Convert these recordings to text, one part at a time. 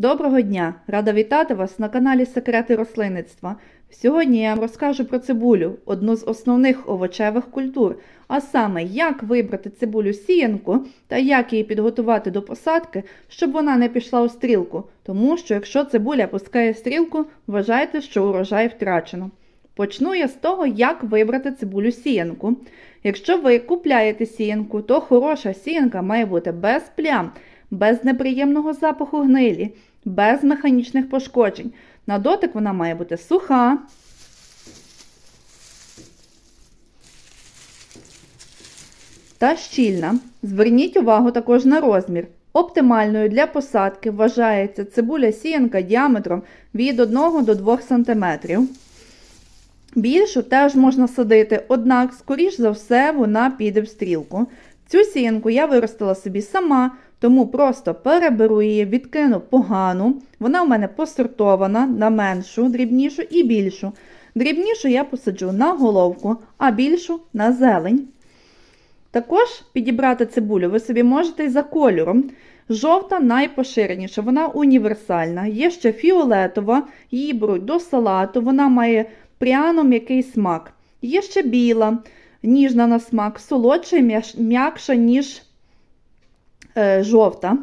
Доброго дня! Рада вітати вас на каналі Секрети рослинництва. Сьогодні я вам розкажу про цибулю, одну з основних овочевих культур, а саме як вибрати цибулю сіянку та як її підготувати до посадки, щоб вона не пішла у стрілку, тому що якщо цибуля пускає стрілку, вважайте, що урожай втрачено. Почну я з того, як вибрати цибулю сіянку. Якщо ви купляєте сіянку, то хороша сіянка має бути без плям, без неприємного запаху гнилі, без механічних пошкоджень. На дотик вона має бути суха. Та щільна. Зверніть увагу також на розмір. Оптимальною для посадки вважається цибуля сіянка діаметром від 1 до 2 см. Більшу теж можна садити, однак, скоріш за все, вона піде в стрілку. Цю сіянку я виростила собі сама, тому просто переберу її, відкину погану. Вона у мене посортована на меншу, дрібнішу і більшу. Дрібнішу я посаджу на головку, а більшу на зелень. Також підібрати цибулю ви собі можете і за кольором. Жовта найпоширеніша, вона універсальна. Є ще фіолетова, її беруть до салату, вона має пряно м'який смак. Є ще біла, ніжна на смак, солодша і м'якша, ніж жовта.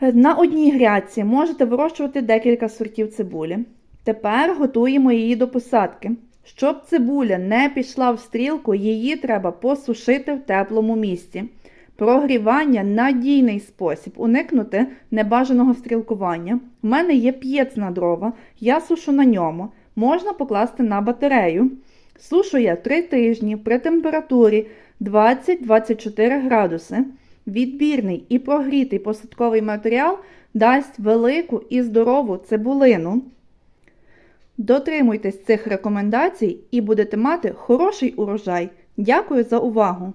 Е, На одній грядці можете вирощувати декілька сортів цибулі. Тепер готуємо її до посадки. Щоб цибуля не пішла в стрілку, її треба посушити в теплому місці. Прогрівання надійний спосіб уникнути небажаного стрілкування. У мене є п'єц на дрова, я сушу на ньому. Можна покласти на батарею. Сушу я 3 тижні при температурі 20-24 градуси. Відбірний і прогрітий посадковий матеріал дасть велику і здорову цибулину. Дотримуйтесь цих рекомендацій і будете мати хороший урожай. Дякую за увагу!